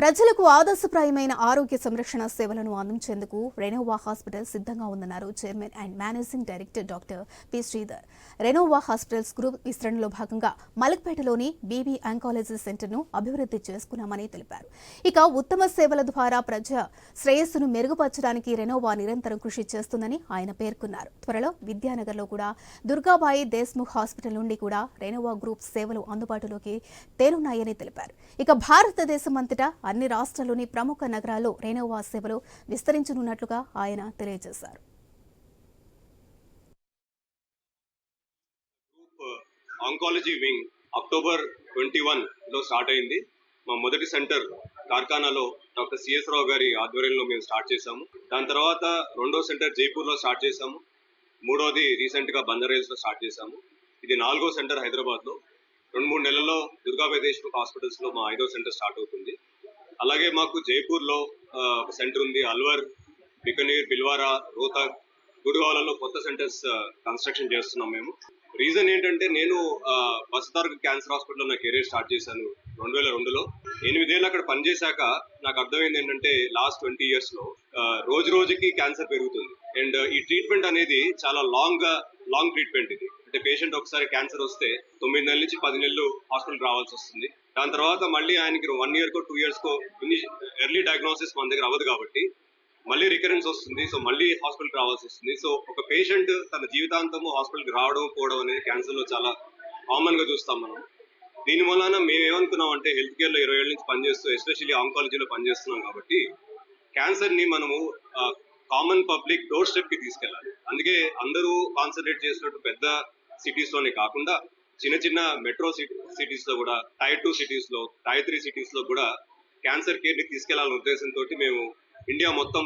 ప్రజలకు ఆదర్శప్రాయమైన ఆరోగ్య సంరక్షణ సేవలను అందించేందుకు రెనోవా హాస్పిటల్ సిద్ధంగా ఉందన్నారు chairman and managing director doctor P Sridhar. Renova hospitals group విస్తరణలో భాగంగా మలక్పేటలోని బీబీ ఆంకాలజీ సెంటర్ను అభివృద్ధి చేసుకున్నామని తెలిపారు. ఇక ఉత్తమ సేవల ద్వారా ప్రజా శ్రేయస్సును మెరుగుపరచడానికి రెనోవా నిరంతరం కృషి చేస్తుందని ఆయన పేర్కొన్నారు. త్వరలో విద్యానగర్లో కూడా దుర్గాబాయి దేశ్ముఖ్ హాస్పిటల్ నుండి కూడా రెనోవా గ్రూప్ సేవలు అందుబాటులోకి తేనున్నాయని తెలిపారు. ఇక భారతదేశం అంతటా అన్ని రాష్ట్రాల్లోని ప్రముఖ నగరాల్లో రెనోవా సేవలు విస్తరించనున్నట్లుగా ఆయన తెలియజేశారు. ఆంకాలజీ వింగ్ అక్టోబర్ ట్వంటీ వన్లో స్టార్ట్ అయింది. మా మొదటి సెంటర్ కార్ఖానాలో డాక్టర్ సిఎస్ రావు గారి ఆధ్వర్యంలో మేము స్టార్ట్ చేశాము. దాని తర్వాత రెండో సెంటర్ జైపూర్లో స్టార్ట్ చేశాము. మూడోది రీసెంట్గా బంజారాహిల్స్లో స్టార్ట్ చేశాము. ఇది నాలుగో సెంటర్ హైదరాబాద్లో రెండు మూడు నెలల్లో దుర్గాబాయ్ హాస్పిటల్స్లో హాస్పిటల్స్లో మా ఐదో సెంటర్ స్టార్ట్ అవుతుంది. అలాగే మాకు జైపూర్లో ఒక సెంటర్ ఉంది అల్వర్ బికనీర్ బిల్వారా రోహతక్ గుడివాలలో కొత్త సెంటర్స్ కన్స్ట్రక్షన్ చేస్తున్నాం మేము. రీజన్ ఏంటంటే నేను బస్దార్గ్ క్యాన్సర్ హాస్పిటల్లో నా కెరీర్ స్టార్ట్ చేశాను రెండు వేల రెండులో. ఎనిమిదేళ్ళు అక్కడ పనిచేశాక నాకు అర్థమైంది ఏంటంటే లాస్ట్ ట్వంటీ ఇయర్స్లో రోజు రోజుకి క్యాన్సర్ పెరుగుతుంది. అండ్ ఈ ట్రీట్మెంట్ అనేది చాలా లాంగ్ లాంగ్ ట్రీట్మెంట్ ఇది. అంటే పేషెంట్ ఒకసారి క్యాన్సర్ వస్తే తొమ్మిది నెలల నుంచి పది నెలలు హాస్పిటల్ రావాల్సి వస్తుంది. దాని తర్వాత మళ్ళీ ఆయనకి వన్ ఇయర్ కో టూ ఇయర్స్ కో ఎర్లీ డయాగ్నోసిస్ మన దగ్గర అవ్వదు కాబట్టి మళ్ళీ రికరెన్స్ వస్తుంది. సో మళ్ళీ హాస్పిటల్కి రావాల్సి వస్తుంది. సో ఒక పేషెంట్ తన జీవితాంతము హాస్పిటల్కి రావడం పోవడం అనేది క్యాన్సర్లో చాలా కామన్గా చూస్తాం మనం. దీని వలన మేము ఏమనుకున్నాం అంటే హెల్త్ కేర్లో ఇరవై ఏళ్ళ నుంచి పనిచేస్తూ ఎస్పెషల్లీ ఆంకాలజీలో పనిచేస్తున్నాం కాబట్టి క్యాన్సర్ని మనము కామన్ పబ్లిక్ డోర్ స్టెప్కి తీసుకెళ్ళాలి. అందుకే అందరూ కాన్సన్ట్రేట్ చేసినట్టు పెద్ద సిటీస్లోనే కాకుండా చిన్న చిన్న మెట్రో సిటీస్లో కూడా టైర్ టూ సిటీస్లో టైర్ త్రీ సిటీస్లో కూడా క్యాన్సర్ కేర్ని తీసుకెళ్ళాలనే ఉద్దేశంతో మేము ఇండియా మొత్తం